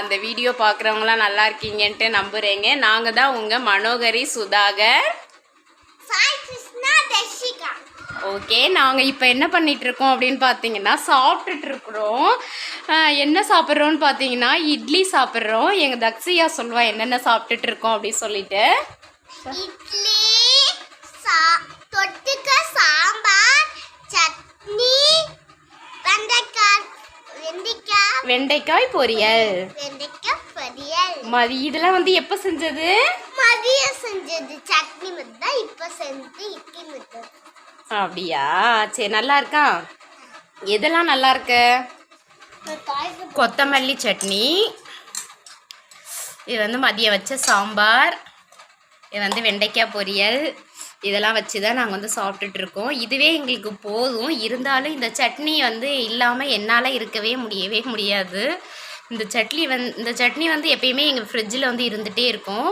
அந்த வீடியோ பார்க்குறவங்களாம் நல்லா இருக்கீங்கன்ட்டு நம்புகிறேங்க நாங்கள் தான் உங்கள் மனோகரி சுதாகர். ஓகே நாங்கள் இப்போ என்ன பண்ணிட்டு இருக்கோம் அப்படின்னு பார்த்தீங்கன்னா ஆஹ் என்ன சாப்பிட்றோன்னு பார்த்தீங்கன்னா இட்லி சாப்பிட்றோம். எங்கள் தக்ஷியா சொல்லுவா என்னென்ன சாப்பிட்டுட்டு இருக்கோம் அப்படின்னு சொல்லிட்டு. இட்லி தொட்டுக்க சாம்பார் சட்னி வெண்டைக்காய் வெண்டைக்காய். வெண்டைக்காய் பொரியல். வெண்டைக்காய் பொரியல். மதி இதெல்லாம் வந்து எப்போ செஞ்சது? மதியம் செஞ்சது. சட்னி மட்டும் இப்போ செஞ்சு இட்லி மட்டும் அப்படியா? சரி நல்லா இருக்கா? எதெல்லாம் நல்லா இருக்கு? கொத்தமல்லி சட்னி. இது வந்து மதியம் வச்ச சாம்பார். இது வந்து வெண்டைக்காய் பொரியல். இதெல்லாம் வச்சு தான் நாங்கள் வந்து சாப்பிட்டுட்டு இருக்கோம் இதுவே எங்களுக்கு போதும். இருந்தாலும் இந்த சட்னி வந்து இல்லாமல் என்னால் இருக்கவே முடியவே முடியாது. இந்த சட்னி வந் இந்த சட்னி வந்து எப்பயுமே எங்கள் ஃப்ரிட்ஜில் வந்து இருந்துகிட்டே இருக்கும்.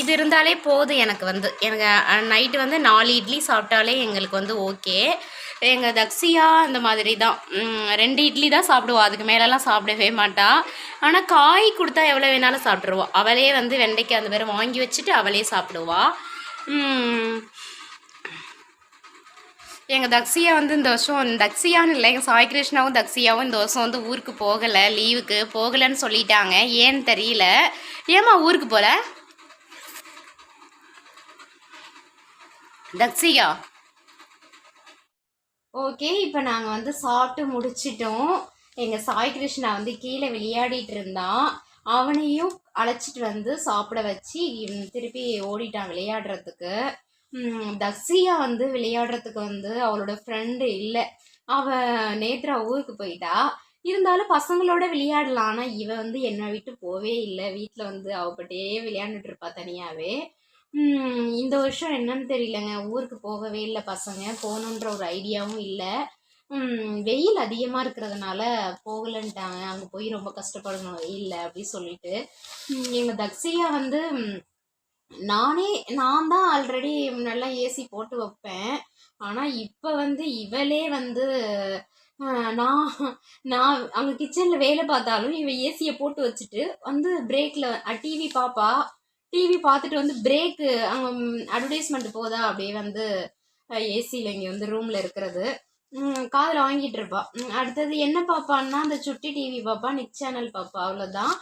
இது இருந்தாலே போதும் எனக்கு வந்து. எனக்கு நைட்டு வந்து நாலு இட்லி சாப்பிட்டாலே எங்களுக்கு வந்து ஓகே. எங்கள் தக்ஸியா இந்த மாதிரி தான் ரெண்டு இட்லி தான் சாப்பிடுவா. அதுக்கு மேலெல்லாம் சாப்பிடவே மாட்டா. ஆனால் காய் கொடுத்தா எவ்வளோ வேணாலும் சாப்பிட்ருவோம் அவளே வந்து வெண்டைக்காய் அந்த மாதிரி வாங்கி வச்சுட்டு அவளே சாப்பிடுவாள் எங்கள் தக்ஷியா வந்து இந்த வருஷம் தக்ஷியான்னு இல்லை எங்கள் சாய் கிருஷ்ணாவும் தக்ஷியாவும் இந்த வருஷம் வந்து ஊருக்கு போகலை லீவுக்கு போகலைன்னு சொல்லிட்டாங்க. ஏன்னு தெரியல. ஏம்மா ஊருக்கு போகல தக்ஷியா? ஓகே இப்போ நாங்கள் வந்து சாப்பிட்டு முடிச்சிட்டோம். எங்கள் சாய் கிருஷ்ணா வந்து கீழே விளையாடிட்டு இருந்தான். அவனையும் அழைச்சிட்டு வந்து சாப்பிட வச்சு திருப்பி ஓடிட்டான் விளையாடுறதுக்கு. தக்ஸியா வந்து விளையாடுறதுக்கு வந்து அவளோட ஃப்ரெண்டு இல்லை. அவ நேத்ரா ஊருக்கு போயிட்டா. இருந்தாலும் பசங்களோட விளையாடலாம். ஆனால் இவ வந்து என்னை விட்டு போவே இல்லை. வீட்டில் வந்து அவப்பட்டே விளையாண்டுட்டு இருப்பா தனியாகவே இந்த வருஷம் என்னன்னு தெரியலங்க. ஊருக்கு போகவே இல்லை பசங்க. போகணுன்ற ஒரு ஐடியாவும் இல்லை. வெயில் அதிகமாக இருக்கிறதுனால போகலன்ட்டாங்க. அங்கே போய் ரொம்ப கஷ்டப்படணும் வெயிலில் அப்படி சொல்லிட்டு. எங்கள் தக்ஸியா வந்து நானே நான் தான் ஆல்ரெடி முன்னெல்லாம் ஏசி போட்டு வைப்பேன். ஆனால் இப்போ வந்து இவளே வந்து நான் நான் அங்கே கிச்சனில் வேலை பார்த்தாலும் இவள் ஏசியை போட்டு வச்சுட்டு வந்து பிரேக்கில் டிவி பாப்பா. டிவி பார்த்துட்டு வந்து பிரேக்கு அங்கே அட்வர்டைஸ்மெண்ட் போதா அப்படியே வந்து ஏசியில் இங்கே வந்து ரூமில் இருக்கிறது. காதில் வாங்கிட்டு இருப்பா. அடுத்தது என்ன பார்ப்பான்னா அந்த சுட்டி டிவி பார்ப்பா நிக் சேனல் பார்ப்பா அவ்வளோதான்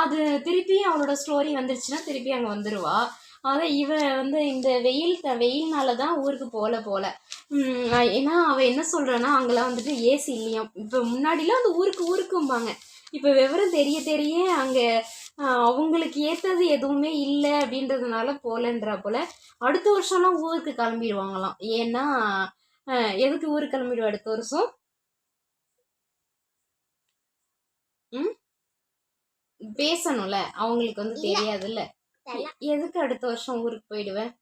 அது திருப்பி அவளோட ஸ்டோரி வந்துருச்சுன்னா திருப்பி அங்கே வந்துடுவா அதான் இவ வந்து இந்த வெயில் த வெயில்னால தான் ஊருக்கு போகல போல. ஏன்னா அவள் என்ன சொல்கிறான்னா அங்கெல்லாம் வந்துட்டு ஏசி இல்லையாம் இப்போ முன்னாடிலாம் அந்த ஊருக்கு ஊருக்கும்பாங்க. இப்போ விவரம் தெரிய தெரிய அங்கே அவங்களுக்கு ஏற்றது எதுவுமே இல்லை அப்படின்றதுனால போகலன்றா போல. அடுத்த வருஷம்லாம் ஊருக்கு கிளம்பிடுவாங்களாம். ஏன்னா எதுக்கு ஊருக்கு கிளம்பிடுவா அடுத்த வருஷம்? ம்? பேசணும்ல அவங்களுக்கு வந்து. தெரியாதுல்ல. எதுக்கு அடுத்த வருஷம் ஊருக்கு போயிடுவேன்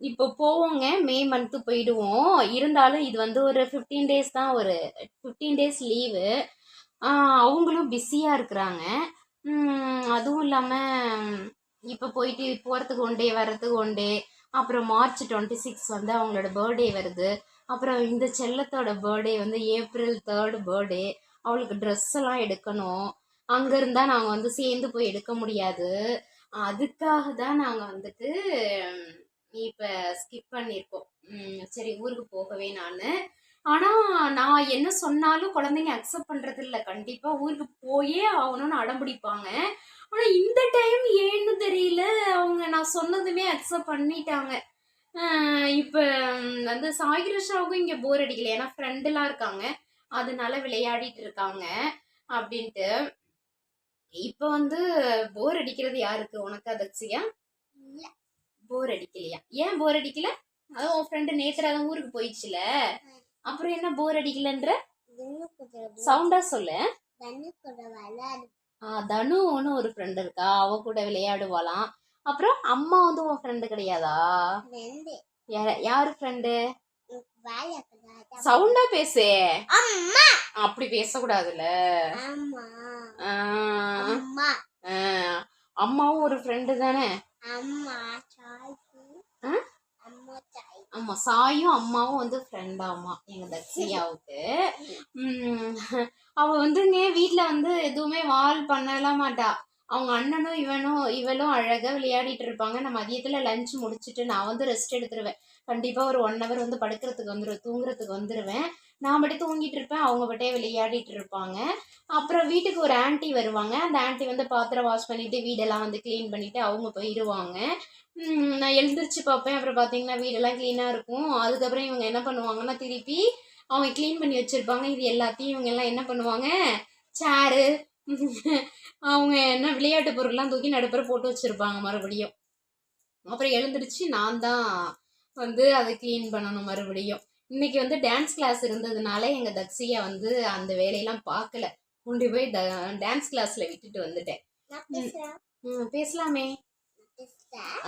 இப்போ போவோங்க மே மந்த்து போயிடுவோம். இருந்தாலும் இது வந்து ஒரு ஃபிஃப்டீன் டேஸ் தான் ஒரு ஃபிஃப்டீன் டேஸ் லீவு அவங்களும் பிஸியாக இருக்கிறாங்க. அதுவும் இல்லாமல் இப்போ போயிட்டு போகிறதுக்கு ஒன் டே வர்றதுக்கு ஒன் டே அப்புறம் மார்ச் டுவெண்ட்டி சிக்ஸ் வந்து அவங்களோட பர்த்டே வருது. அப்புறம் இந்த செல்லத்தோட பர்த்டே வந்து ஏப்ரல் தேர்டு பர்த்டே அவளுக்கு ட்ரெஸ் எல்லாம் எடுக்கணும். அங்கே இருந்தால் நாங்கள் வந்து சேர்ந்து போய் எடுக்க முடியாது. அதுக்காக தான் நாங்கள் வந்துட்டு இப்போ ஸ்கிப் பண்ணியிருக்கோம் சரி ஊருக்கு போகவே நான். ஆனால் நான் என்ன சொன்னாலும் குழந்தைங்க அக்செப்ட் பண்ணுறது இல்லை. கண்டிப்பாக ஊருக்கு போயே ஆகணும்னு அடம் பிடிப்பாங்க. ஆனால் இந்த டைம் ஏன்னு தெரியல. அவங்க நான் சொன்னதுமே அக்செப்ட் பண்ணிட்டாங்க. இப்போ வந்து சாய்கிருஷ்ணாவுக்கும் இங்கே போர் அடிக்கல. ஏன்னா ஃப்ரெண்டுலாம் இருக்காங்க. அதனால விளையாடிட்டு இருக்காங்க அப்படின்ட்டு. இப்போ வந்து போர் அடிக்கிறது யாருக்கு? உனக்கு இல்ல. போர் அடிக்கலையா? ஏன் போர் அடிக்கல? அதான் உன் ஃப்ரெண்டு நேத்ரா தான் ஊருக்கு போயிடுச்சுல. அப்புறம் என்ன போர் அடிக்கலன்ற? சவுண்டா சொல்லு. தனுன்னு ஒரு ஃப்ரெண்ட் இருக்கா? அவ கூட விளையாடுவாளாம். அப்புறம் அம்மா வந்து உன் ஃப்ரெண்டு கிடையாதா? யார- ஃப்ரெண்டு சவுண்டா பேசு. அம்மா. அப்படி பேசக்கூடாதுல்ல. அம்மாவும் ஒரு ஃப்ரெண்டு தானே? ஆமா சாயும் அம்மாவும் வந்து ஃப்ரெண்டாமா எங்க தக்ஷியாவுக்கு. அவ வந்துங்க வீட்ல வந்து எதுவுமே வால் பண்ணலாம் மாட்டா. அவங்க அண்ணனும் இவனும் இவளும் அழகா விளையாடிட்டு இருப்பாங்க. நான் மதியத்துல லஞ்ச் முடிச்சுட்டு நான் வந்து ரெஸ்ட் எடுத்துருவேன். கண்டிப்பா ஒரு ஒன் ஹவர் வந்து படுக்கிறதுக்கு வந்துருவேன் தூங்குறதுக்கு வந்துருவேன். நான் மட்டும் தூங்கிட்டு இருப்பேன் அவங்க பட்டே விளையாடிட்டு இருப்பாங்க. அப்புறம் வீட்டுக்கு ஒரு ஆன்ட்டி வருவாங்க. அந்த ஆன்ட்டி வந்து பாத்திரம் வாஷ் பண்ணிட்டு வீடெல்லாம் வந்து க்ளீன் பண்ணிட்டு அவங்க போயிடுவாங்க நான் எழுந்திரிச்சு பார்ப்பேன். அப்புறம் பார்த்தீங்கன்னா வீடெல்லாம் க்ளீனாக இருக்கும். அதுக்கப்புறம் இவங்க என்ன பண்ணுவாங்கன்னா திருப்பி அவங்க க்ளீன் பண்ணி வச்சிருப்பாங்க. இது எல்லாத்தையும் இவங்க எல்லாம் என்ன பண்ணுவாங்க? சேரு அவங்க என்ன விளையாட்டு பொருள்லாம் தூக்கி நடுப்புற போட்டு வச்சிருப்பாங்க மறுபடியும். அப்புறம் எழுந்திருச்சு நான் தான் வந்து அதை க்ளீன் பண்ணணும் மறுபடியும். இன்னைக்கு வந்து டான்ஸ் கிளாஸ் இருந்ததுனால எங்க தக்ஷியா வந்து அந்த வேலையெல்லாம் பார்க்கல. கொண்டு போய் டான்ஸ் கிளாஸ்ல விட்டுட்டு வந்துட்டேன். பேசலாமே.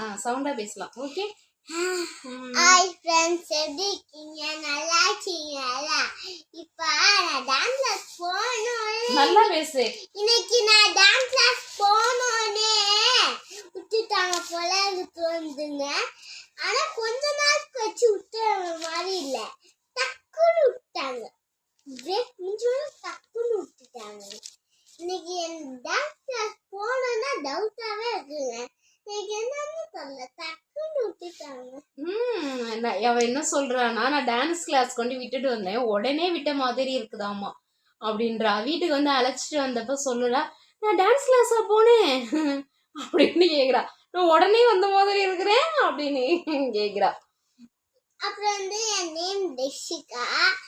ஆ சவுண்டா பேசலாம். ஓகே ஹாய் ஃப்ரெண்ட்ஸ் எப்படி இருக்கீங்க? நல்லா இருக்கீங்களா? இப்போ நான் டான்ஸ் கிளாஸ் போகணும். நல்லா பேசு. இன்னைக்கு நான் டான்ஸ் கிளாஸ் போகணும்னே விட்டுட்டாங்க போல எனக்கு வந்துங்க ஆனா கொஞ்ச நாள் கழிச்சு விட்ட மாதிரி இல்ல. டக்குன்னு விட்டாங்க பிரேக் முடிஞ்சோட டக்குன்னு விட்டுட்டாங்க. இன்னைக்கு என் டான்ஸ் கிளாஸ் போனோம்னா டவுட்டாவே இருக்குங்க. அவ என்ன சொல்றானா நான் டான்ஸ் கிளாஸ் கொண்டு விட்டுட்டு வந்தேன். உடனே விட்ட மாதிரி இருக்குதாமா அப்படின்றா. வீட்டுக்கு வந்து அழைச்சிட்டு வந்தப்ப சொல்லுறா நான் டான்ஸ் கிளாஸா போனேன். அப்படின்னு கேக்குறா. நான் உடனே வந்த மாதிரி இருக்கிறேன் அப்படின்னு கேக்குறா. அப்புறம் வந்து என் நேம் டெஷிகா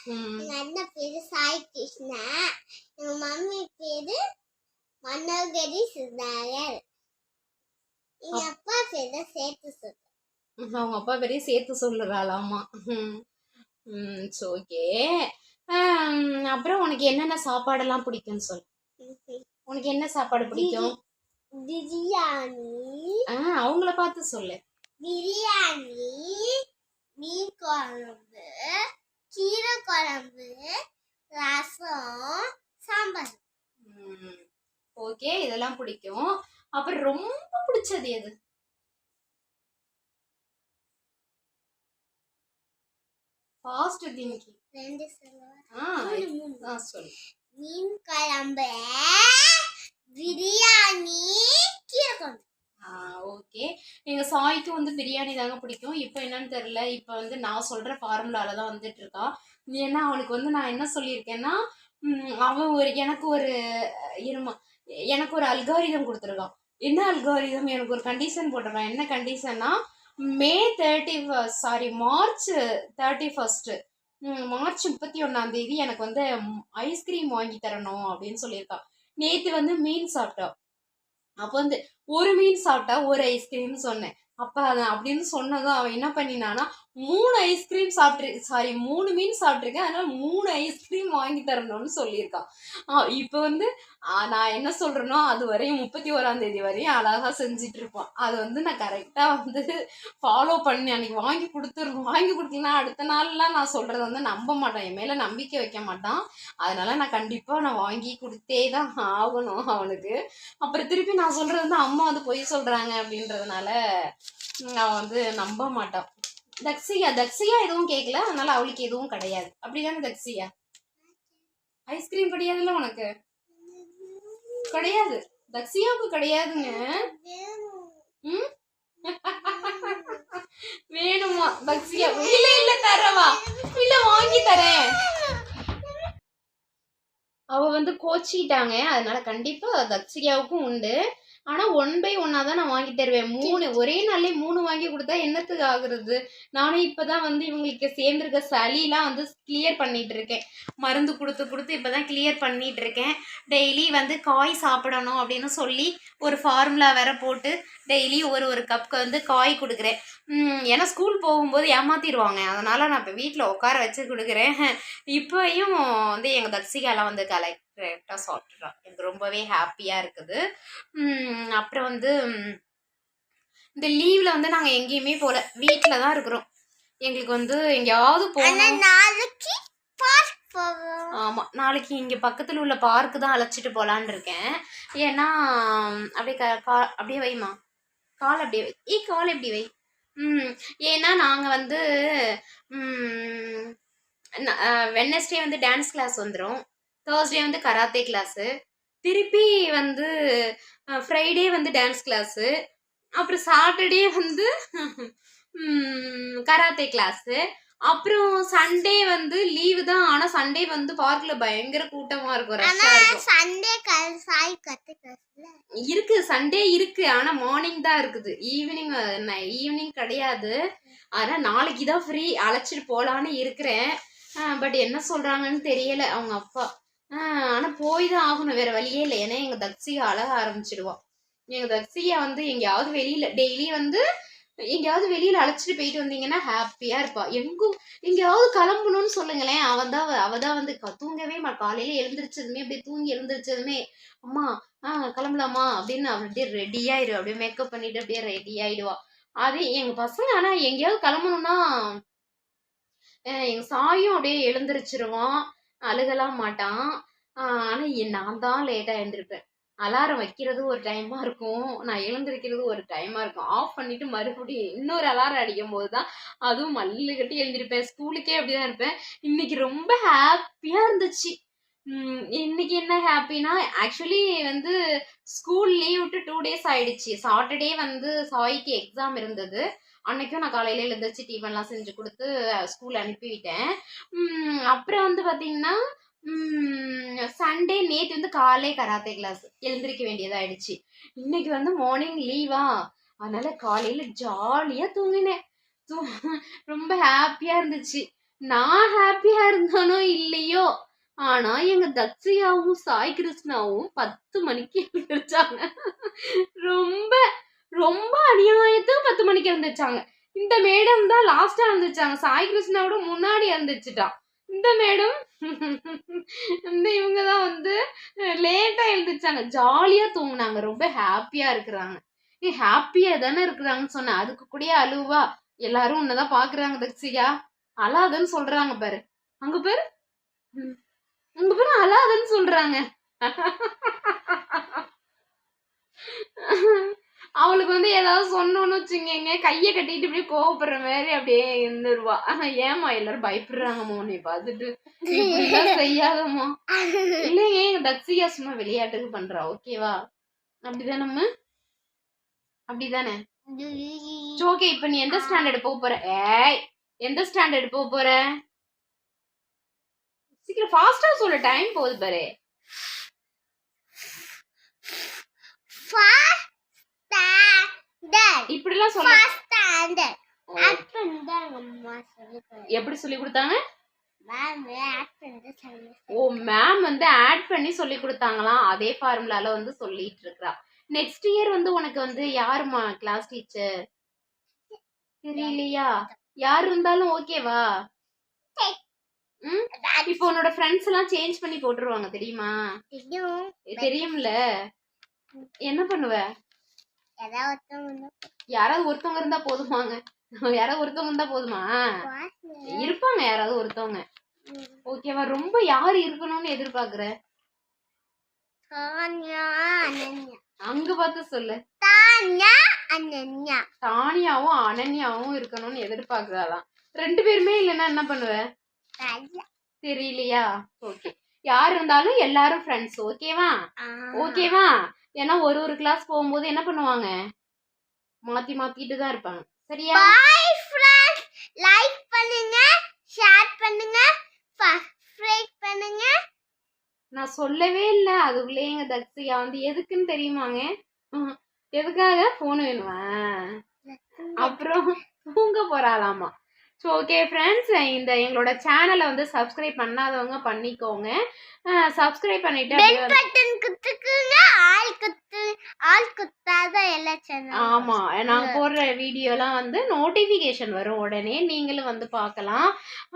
ம், எங்க அண்ணன் பேரு சாய் கிருஷ்ணா. எங்க மம்மி பேரு மனோகரி சுதாகர். அப்பா பேரு சேத்து சுதாகர் அவங்க அப்பா பெரிய சேர்த்து சொல்லுறாளாமா ம் ஓகே. அப்புறம் உனக்கு என்னென்ன சாப்பாடெல்லாம் பிடிக்கும்னு சொல்லு. உனக்கு என்ன சாப்பாடு பிடிக்கும்? பிரியாணி. ஆ அவங்கள பார்த்து சொல்லு. பிரியாணி மீன் குழம்பு கீரை குழம்பு ரசம் சாம்பார். ஓகே. இதெல்லாம் பிடிக்கும். அப்புறம் ரொம்ப பிடிச்சது எது? ஃபாஸ்ட் திங்க் ரெண்டு சொல்லுவா? ஆ சொல்லு. மீன் குழம்பு பிரியாணி கீரை குழம்பு ஆ ஓகே. எங்க சாய்க்கு வந்து பிரியாணி தாங்க பிடிக்கும். இப்போ என்னன்னு தெரியல. இப்போ வந்து நான் சொல்ற ஃபார்முலால தான் வந்துட்டு இருக்கா ஏன்னா அவனுக்கு வந்து நான் என்ன சொல்லியிருக்கேன்னா அவன் ஒரு எனக்கு ஒரு இருமா எனக்கு ஒரு அல்காரிதம் கொடுத்துருக்கான். என்ன அல்காரிதம் எனக்கு ஒரு கண்டிஷன் போட்டிருக்கான் என்ன கண்டிஷன்னா May thirty sorry March thirty first March முப்பத்தி ஒன்றாம் தேதி எனக்கு வந்து ஐஸ்கிரீம் வாங்கி தரணும் அப்படின்னு சொல்லியிருக்கான் நேற்று வந்து மீன் சாப்பிட்டோம் அப்போ வந்து ஒரு மீன் சாப்பிட்டா ஒரு ஐஸ்கிரீம்னு சொன்னேன். அப்போ அதை அப்படின்னு சொன்னதும் அவன் என்ன பண்ணினானா மூணு ஐஸ்கிரீம் சாப்பிட்டு சாரி மூணு மீன் சாப்பிட்ருக்கேன் அதனால மூணு ஐஸ்கிரீம் வாங்கி தரணும்னு சொல்லியிருக்கான். இப்போ வந்து நான் என்ன சொல்கிறேனோ அது வரையும் முப்பத்தி ஓராம் தேதி வரையும் அழகாக செஞ்சுட்டு இருப்பான் அது வந்து நான் கரெக்டாக வந்து ஃபாலோ பண்ணி அன்னைக்கு வாங்கி கொடுத்துரு வாங்கி கொடுத்தீங்கன்னா அடுத்த நாள்லாம் நான் சொல்கிறத வந்து நம்ப மாட்டான். என் மேலே நம்பிக்கை வைக்க மாட்டான். அதனால நான் கண்டிப்பாக நான் வாங்கி கொடுத்தே தான் ஆகணும் அவனுக்கு. அப்புறம் திருப்பி நான் சொல்கிறது வந்து அம்மா வந்து பொய் சொல்கிறாங்க அப்படின்றதுனால நான் வந்து நம்ப மாட்டான். தக்ஸியா தக்ஸியா எதுவும் கேட்கல அதனால அவளுக்கு எதுவும் கிடையாது. அப்படிதானே தக்ஸியா ஐஸ்கிரீம் கிடையாதுல்ல உனக்கு? கிடையாது. தக்ஸியாவுக்கு கிடையாதுங்க. ம்? வேணுமா? தக்ஸியா இல்ல இல்ல தரவா இல்ல வாங்கி தரேன். அவ வந்து கோச்சிட்டாங்க அதனால கண்டிப்பா தக்ஸியாவுக்கும் உண்டு. ஆனா ஒன் பை ஒன்னா தான் நான் வாங்கி தருவேன். மூணு ஒரே நாள்லயே மூணு வாங்கி கொடுத்தா என்னத்துக்கு ஆகுறது? நானும் இப்பதான் வந்து இவங்களுக்கு சேர்ந்திருக்க சளிலாம் வந்து கிளியர் பண்ணிட்டு இருக்கேன். மருந்து கொடுத்து கொடுத்து இப்பதான் கிளியர் பண்ணிட்டு இருக்கேன். டெய்லி வந்து காய் சாப்பிடணும் அப்படின்னு சொல்லி ஒரு ஃபார்முலா வேற போட்டு டெய்லி ஒரு ஒரு கப்க்கு வந்து காய் கொடுக்குறேன். ஏன்னா ஸ்கூல் போகும்போது ஏமாத்திடுவாங்க. அதனால நான் இப்போ வீட்டில் உட்கார வச்சு கொடுக்குறேன். இப்போயும் வந்து எங்கள் தர்சிகாலாம் வந்து கரெக்டாக சாப்பிட்றான் எனக்கு ரொம்பவே ஹாப்பியாக இருக்குது. அப்புறம் வந்து இந்த லீவில் வந்து நாங்கள் எங்கேயுமே போகல வீட்டில் தான் இருக்கிறோம். எங்களுக்கு வந்து எங்கேயாவது போகணும். நாளைக்கு ஆமாம் நாளைக்கு இங்கே பக்கத்தில் உள்ள பார்க்கு தான் அழைச்சிட்டு போகலான்னு இருக்கேன். ஏன்னா அப்படியே க கா அப்படியே வைமா கால் அப்படியே வை. ஏய் கால் எப்படி வை? ம் ஏன்னா நாங்கள் வந்து வெனஸ்டே வந்து டான்ஸ் கிளாஸ் வந்துடும் தேர்ஸ்டே வந்து கராத்தே கிளாஸு திருப்பி வந்து ஃப்ரைடே வந்து டான்ஸ் கிளாஸு அப்புறம் சாட்டர்டே வந்து கராத்தே கிளாஸு அப்புறம் சண்டே வந்து லீவு தான். ஆனால் சண்டே வந்து பார்க்கில் பயங்கர கூட்டமாக இருக்கும். ஆனா சண்டே சாய் கத்துக்கல இருக்கு. சண்டே இருக்கு. ஆனா மார்னிங் தான் இருக்குது. ஈவினிங் ஈவினிங் கிடையாது. ஆனா நாளைக்கு தான் ஃப்ரீ அழைச்சிட்டு போலான்னு இருக்கிறேன். பட் என்ன சொல்றாங்கன்னு தெரியல. அவங்க அப்பா. ஆனால் ஆனா போய் தான் ஆகணும். வேற வழியே இல்லை. ஏன்னா எங்க தக்ஷிகா அழக ஆரம்பிச்சிடுவா. எங்க தக்ஷிகா வந்து எங்கேயாவது வெளியில டெய்லி வந்து எங்கேயாவது வெளியில அழைச்சிட்டு போயிட்டு வந்தீங்கன்னா ஹாப்பியா இருப்பா. எங்கும் எங்கேயாவது கிளம்பணும்னு சொல்லுங்களேன். அவன் தான் அவ தான் வந்து க- தூங்கவே மா காலையில எழுந்திரிச்சதுமே அப்படியே தூங்கி எழுந்திரிச்சதுமே அம்மா ஆ கிளம்பலாமா? அப்படின்னு அவள் அப்படியே ரெடி ஆயிரு அப்படியே மேக்கப் பண்ணிட்டு அப்படியே ரெடி ஆயிடுவா. அதே எங்க பசங்க ஆனா எங்கேயாவது கிளம்பணும்னா எங்கள் எங்க சாயும் அப்படியே எழுந்திரிச்சிருவான். அழுகலாம் மாட்டான். ஆஹ் ஆனா என் நான் தான் லேட்டா எழுந்திருப்பேன். அலாரம் வைக்கிறது ஒரு டைமா இருக்கும். நான் எழுந்திருக்கிறது ஒரு டைமா இருக்கும். ஆஃப் பண்ணிட்டு மறுபடியும் இன்னொரு அலாரம் அடிக்கும் போது தான் அதுவும் மல்லு கட்டி எழுந்திருப்பேன். ஸ்கூலுக்கே அப்படிதான் இருப்பேன். இன்னைக்கு ரொம்ப ஹாப்பியா இருந்துச்சு. இன்னைக்கு என்ன ஹாப்பினா ஆக்சுவலி வந்து ஸ்கூல் லீவ் விட்டு டூ டேஸ் ஆயிடுச்சு. சாட்டர்டே வந்து சாய்க்கு எக்ஸாம் இருந்தது. அன்னைக்கும் நான் காலையில எழுந்திரிச்சு டிஃபன்லாம் செஞ்சு கொடுத்து ஸ்கூல் அனுப்பிவிட்டேன். அப்புறம் வந்து பாத்தீங்கன்னா சண்டே நேத்து வந்து காலை கராத்தே கிளாஸ் எழுந்திருக்க வேண்டியதாயிடுச்சு. இன்னைக்கு வந்து மார்னிங் லீவா அதனால காலையில ஜாலியா தூங்கினேன். தூ ரொம்ப ஹாப்பியா இருந்துச்சு. நான் ஹாப்பியா இருந்தானோ இல்லையோ? ஆனா எங்க தக்ஷியாவும் சாய் கிருஷ்ணாவும் பத்து மணிக்கு எழுந்திரிச்சாங்க. ரொம்ப ரொம்ப அநியாயத்துக்கு பத்து மணிக்கு எழுந்திரிச்சாங்க. இந்த மேடம் தான் லாஸ்டா இருந்துச்சாங்க சாய் கிருஷ்ணாவோட முன்னாடி இருந்துச்சுட்டான் இந்த மேடம் இந்த இவங்க தான் வந்து லேட்டா எழுந்திரிச்சாங்க. ஜாலியா தூங்குனாங்க. ரொம்ப ஹாப்பியா இருக்கிறாங்க. ஏ ஹாப்பியா தானே இருக்கிறாங்கன்னு சொன்னேன் அதுக்கு கூடயே அழுவா. எல்லாரும் உன்னதான் பாக்குறாங்க தக்ஷியா அழாதன்னு சொல்றாங்க பாரு. அங்க பாரு. ம். உங்க பேரு அழாதன்னு சொல்றாங்க. அவளுக்கு வந்து ஏதாவது சொன்னோன்னு வச்சுங்க கையை கட்டிட்டு இப்படியே கோவப்படுற மாதிரி அப்படியே இருந்துருவா. ஏமா எல்லாரும் பயப்படுறாங்கம்மா உன்னை பார்த்துட்டு. செய்யாதம்மா. இல்லைங்க எங்க தக்ஷியா சும்மா விளையாட்டுக்கு பண்றா ஓகேவா அப்படிதானம்மா அப்படிதானே ஓகே இப்ப நீ எந்த ஸ்டாண்டர்ட் போக போற? ஏய் எந்த ஸ்டாண்டர்ட் போக போற? சீக்கிரம் ஃபாஸ்டா சொல்லு டைம் போகுது பாரு. இப்படிலாம் சொல்ல. எப்படி சொல்லி கொடுத்தாங்க? ஓ மேம் வந்து ஆட் பண்ணி சொல்லி கொடுத்தாங்களாம். அதே ஃபார்முலால வந்து சொல்லிட்டு இருக்கா. நெக்ஸ்ட் இயர் வந்து உனக்கு வந்து யாருமா கிளாஸ் டீச்சர் தெரியலையா? யார் இருந்தாலும் ஓகேவா இப்போ உன்னோட ஃப்ரெண்ட்ஸ் எல்லாம் சேஞ்ச் பண்ணி போட்டுருவாங்க தெரியுமா? தெரியும். தெரியும்ல. என்ன பண்ணுவ? யாராவது ஒருத்தவங்க இருந்தா போதுமாங்க. யாராவது ஒருத்தவங்க இருந்தா போதுமா? இருப்பாங்க யாராவது ஒருத்தவங்க. ஓகேவா? ரொம்ப யார் இருக்கணும்னு எதிர்பார்க்கற? அங்க பார்த்து சொல்லு. தானியாவும் அனன்யாவும் இருக்கணும்னு எதிர்பார்க்கறாளாம். ரெண்டு பேருமே இல்லைன்னா என்ன பண்ணுவ? தெரியலையா? ஓகே யார் இருந்தாலும் எல்லாரும் ஃப்ரெண்ட்ஸ் ஓகேவா ஓகேவா ஏன்னா ஒரு ஒரு கிளாஸ் போகும்போது என்ன பண்ணுவாங்க? மாத்தி மாத்திட்டு தான் இருப்பாங்க. சரியா? பாய் ஃப்ரெண்ட்ஸ் லைக் பண்ணுங்க ஷேர் பண்ணுங்க சப்ஸ்கிரைப் பண்ணுங்க. நான் சொல்லவே இல்லை. அதுக்குள்ளே எங்க தக்ஷியா வந்து எதுக்குன்னு தெரியுமாங்க? எதுக்காக? ஃபோன் வேணுமா? அப்புறம் தூங்க போறாளாமா? ஸோ ஓகே ஃப்ரெண்ட்ஸ் இந்த எங்களோட சேனலை வந்து சப்ஸ்கிரைப் பண்ணாதவங்க பண்ணிக்கோங்க. சப்ஸ்கிரைப் பண்ணிட்டு வந்து- பட்டன் குத்துக்குங்க. ஆள் குத்து ஆள் குத்தாத எல்லா சேனல் ஆமா நாங்க போடுற வீடியோலாம் வந்து நோட்டிஃபிகேஷன் வரும் உடனே. நீங்களும் வந்து பார்க்கலாம்.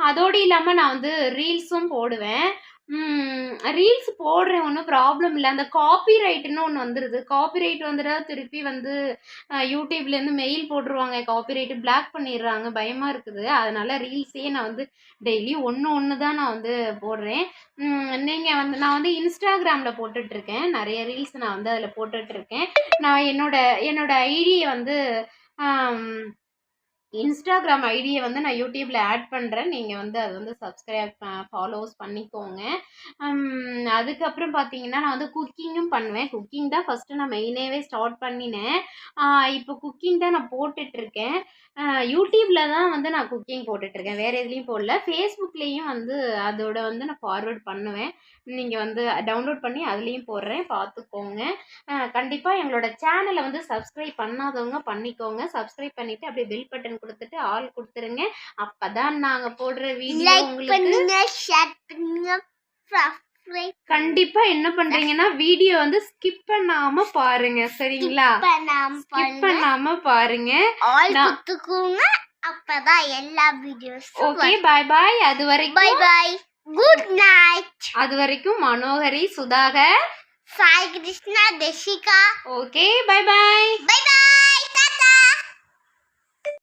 அதோடு இல்லாம நான் வந்து ரீல்ஸும் போடுவேன். ரீல்ஸ் போடுறேன் ஒன்றும் ப்ராப்ளம் இல்லை. அந்த காப்பி ரைட்டுன்னு ஒன்று வந்துடுது காப்பிரைட் வந்துட்டா திருப்பி வந்து யூடியூப்லேருந்து மெயில் போட்டுருவாங்க. காப்பிரைட்டு பிளாக் பண்ணிடுறாங்க. பயமாக இருக்குது. அதனால ரீல்ஸே நான் வந்து டெய்லி ஒன்று ஒன்று தான் நான் வந்து போடுறேன். நீங்கள் வந்து நான் வந்து இன்ஸ்டாகிராமில் போட்டுட்ருக்கேன். நிறைய ரீல்ஸ் நான் வந்து அதில் போட்டுட்ருக்கேன். நான் என்னோட என்னோட ஐடியை வந்து ஆம், இன்ஸ்டாகிராம் ஐடியை வந்து நான் யூடியூப்பில் ஆட் பண்ணுறேன் நீங்கள் வந்து அது வந்து சப்ஸ்கிரைப் ஃபாலோஸ் பண்ணிக்கோங்க. அதுக்கப்புறம் பார்த்தீங்கன்னா நான் வந்து குக்கிங்கும் பண்ணுவேன். குக்கிங் தான் ஃபஸ்ட்டு நான் மெயினாகவே ஸ்டார்ட் பண்ணினேன். இப்போ குக்கிங் தான் நான் போட்டுட்ருக்கேன். யூடியூப்பில் தான் வந்து நான் குக்கிங் போட்டுட்ருக்கேன். வேறு எதுலேயும் போடல. ஃபேஸ்புக்லேயும் வந்து அதோட வந்து நான் ஃபார்வேர்ட் பண்ணுவேன். நீங்கள் வந்து டவுன்லோட் பண்ணி அதுலேயும் போடுறேன். பார்த்துக்கோங்க கண்டிப்பாக எங்களோட சேனலை வந்து சப்ஸ்கிரைப் பண்ணாதவங்க பண்ணிக்கோங்க. சப்ஸ்கிரைப் பண்ணிவிட்டு அப்படியே பெல் பட்டன் கொடுத்துட்டு ஆல் கொடுத்துருங்க. அப்போ தான் நாங்கள் போடுற வீடியோ உங்களுக்கு கண்டிப்பா என்ன பண்றீங்கன்னா வீடியோ வந்து ஸ்கிப் பண்ணாம பாருங்க. சரிங்களா? ஸ்கிப் பண்ணாம பாருங்க. அப்பதான் எல்லா வீடியோஸ் ஓகே பாய் பாய் அது வரைக்கும் பை குட் நைட் அது வரைக்கும் Manohari Sudhakar. Sai Krishna Dashika okay bye bye bye